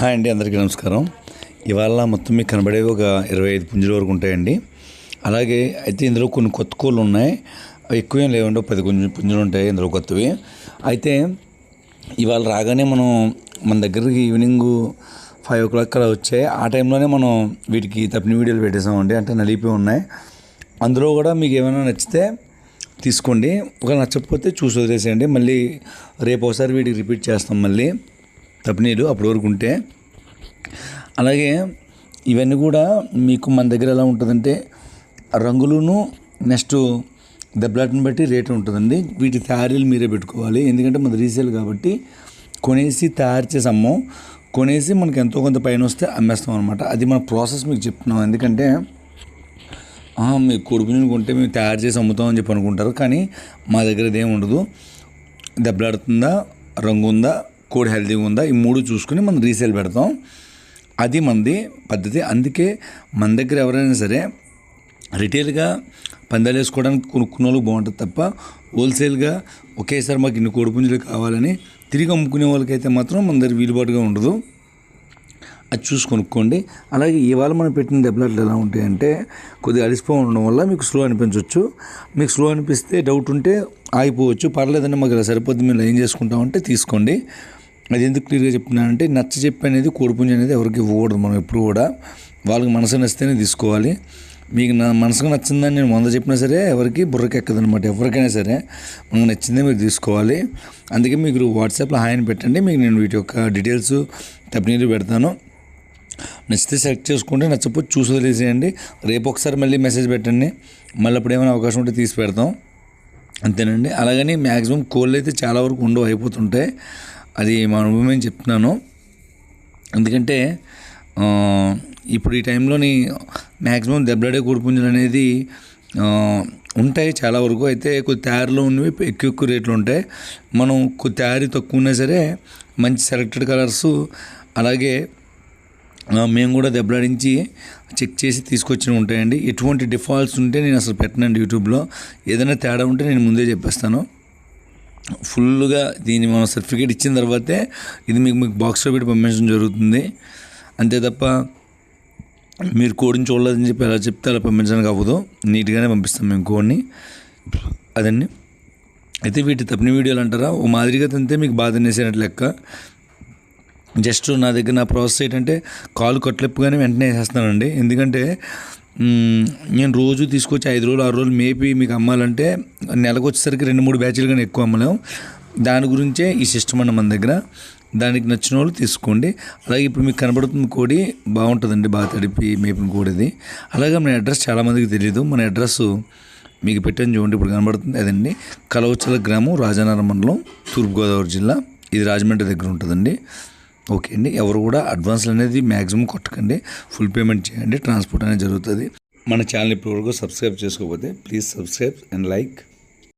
Hi అండి అందరికీ నమస్కారం. ఇవాళ మొత్తం మీకు కనబడేవి ఒక ఇరవై ఐదు పుంజుల వరకు ఉంటాయండి. అలాగే అయితే ఇందులో కొన్ని కొత్త కోళ్ళు ఉన్నాయి. అవి ఎక్కువ ఏం లేవండి పది కొంచెం పుంజులు ఉంటాయి ఇందులో కొత్తవి. అయితే ఇవాళ రాగానే మనం మన దగ్గరికి ఈవినింగ్ ఫైవ్ ఓ క్లాక్ అలా వచ్చాయి ఆ టైంలోనే మనం వీటికి తప్పిన వీడియోలు పెట్టేసామండి. అంటే నలిపి ఉన్నాయి. అందులో కూడా మీకు ఏమైనా నచ్చితే తీసుకోండి. ఒక నచ్చకపోతే చూసి వదిలేసేయండి. మళ్ళీ రేపు ఒకసారి వీటికి రిపీట్ చేస్తాం మళ్ళీ. తప్పినీళ్ళు అప్పటి వరకు ఉంటే. అలాగే ఇవన్నీ కూడా మీకు మన దగ్గర ఎలా ఉంటుందంటే రంగులను నెక్స్ట్ దెబ్బలాటను బట్టి రేటు ఉంటుందండి. వీటి తయారీలు మీరే పెట్టుకోవాలి. ఎందుకంటే మనది రీసేల్ కాబట్టి కొనేసి తయారు చేసి అమ్మం. కొనేసి మనకి ఎంతో కొంత పైన వస్తే అమ్మేస్తాం అనమాట అది మన ప్రాసెస్ మీకు చెప్తున్నాం. ఎందుకంటే "ఆ, మీరు కొడుకుని కొంటే మేము తయారు చేసి అమ్ముతాం అని చెప్పి అనుకుంటారు. కానీ మా దగ్గర ఇదేం ఉండదు. దెబ్బలాడుతుందా రంగు ఉందా కోడి హెల్తీగా ఉందా? ఈ మూడు చూసుకుని మనం రీసేల్ పెడతాం. అది మంది పద్ధతి. అందుకే మన దగ్గర ఎవరైనా సరే రిటైల్గా పందాలు వేసుకోవడానికి కొనుక్కున్న వాళ్ళు బాగుంటుంది తప్ప హోల్సేల్గా ఒకేసారి మాకు ఇన్ని కోడి పుంజులు కావాలని తిరిగి అమ్ముకునే వాళ్ళకైతే మాత్రం మన దగ్గర వీలుబాటుగా ఉండదు. అది చూసి కొనుక్కోండి. అలాగే ఇవాళ మనం పెట్టిన దెబ్బలాట్లు ఎలా ఉంటాయంటే కొద్దిగా అలిసిపో ఉండడం వల్ల మీకు స్లో అనిపించవచ్చు మీకు స్లో అనిపిస్తే డౌట్ ఉంటే ఆగిపోవచ్చు. పర్లేదండి మాకు ఇలా సరిపోద్ది మేము ఏం చేసుకుంటామంటే తీసుకోండి. అది ఎందుకు క్లియర్గా చెప్తున్నానంటే నచ్చ చెప్పి అనేది కోడిపుంజ అనేది ఎవరికి ఇవ్వకూడదు. మనం ఎప్పుడు కూడా వాళ్ళకి మనసు నచ్చితేనే తీసుకోవాలి. మీకు నా మనసుకు నచ్చిందని నేను వంద చెప్పినా సరే ఎవరికి బుర్రకి ఎక్కదనమాట ఎవరికైనా సరే మనకు నచ్చిందే మీరు తీసుకోవాలి. అందుకే మీకు వాట్సాప్లో హాయ్ అని పెట్టండి. మీకు నేను వీటి యొక్క డీటెయిల్స్ తప్పనీరు పెడతాను. నచ్చితే సెలెక్ట్ చేసుకుంటే నచ్చకపోతే చూసి వదిలేసేయండి రేపు ఒకసారి మళ్ళీ మెసేజ్ పెట్టండి. మళ్ళీ అప్పుడు ఏమైనా అవకాశం ఉంటే తీసి పెడతాం. అంతేనండి. అలాగని మ్యాక్సిమం కోళ్ళు అయితే చాలా వరకు ఉండవు అయిపోతుంటాయి. అది మా అనుభవం చెప్తున్నాను. ఎందుకంటే ఇప్పుడు ఈ టైంలోని మ్యాక్సిమం దెబ్బలాడే కోడిపుంజులు అనేది ఉంటాయి చాలా వరకు. అయితే కొద్ది తయారీలో ఉన్నవి ఎక్కువ ఎక్కువ రేట్లు ఉంటాయి. మనం కొద్ది తయారీ తక్కువ ఉన్నా సరే మంచి సెలెక్టెడ్ కలర్స్ అలాగే మేము కూడా దెబ్బలాడించి చెక్ చేసి తీసుకొచ్చి ఉంటాయండి. ఎటువంటి డిఫాల్ట్స్ ఉంటే నేను అసలు పెట్టనండి యూట్యూబ్లో. ఏదైనా తేడా ఉంటే నేను ముందే చెప్పేస్తాను. ఫుల్గా దీన్ని మనం సర్టిఫికేట్ ఇచ్చిన తర్వాతే ఇది మీకు మీకు బాక్స్లో పెట్టి పంపించడం జరుగుతుంది. అంతే తప్ప మీరు కోడిని చూడలేదని చెప్పి అలా చెప్తే అలా పంపించడానికి అవ్వదు. నీట్గానే పంపిస్తాం మేము కోడిని అదండి. అయితే వీటి తప్పిన వీడియోలు అంటారా? ఓ మాదిరిగా తింటే మీకు బాధ అనేసినట్లు లెక్క. జస్ట్ నా దగ్గర నా ప్రాసెస్ ఏంటంటే కాలు కట్లెప్పుగానే వెంటనే వేసేస్తానండి ఎందుకంటే నేను రోజు తీసుకొచ్చి ఐదు రోజులు ఆరు రోజులు మేపి మీకు అమ్మాలంటే నెలకు వచ్చేసరికి రెండు మూడు బ్యాచ్లు కానీ ఎక్కువ అమ్మలేం. దాని గురించే ఈ సిస్టమ్ అన్న మన దగ్గర. దానికి నచ్చిన వాళ్ళు తీసుకోండి. అలాగే ఇప్పుడు మీకు కనబడుతున్న కోడి బాగుంటుందండి బాగా తడిపి మేపిన కోడిది అలాగే మన అడ్రస్ చాలామందికి తెలియదు మన అడ్రస్ మీకు పెట్టని చూడండి ఇప్పుడు కనబడుతుంది. అదండి కలవచల గ్రామం రాజానగర మండలం తూర్పుగోదావరి జిల్లా. ఇది రాజమండ్రి దగ్గర ఉంటుందండి. ఓకే అండి. ఎవరు కూడా అడ్వాన్స్లు అనేది మ్యాక్సిమం కొట్టకండి. ఫుల్ పేమెంట్ చేయండి. ట్రాన్స్పోర్ట్ అనేది జరుగుతుంది. మన ఛానల్ ఇప్పటివరకు సబ్స్క్రైబ్ చేసుకోకపోతే ప్లీజ్ సబ్స్క్రైబ్ అండ్ లైక్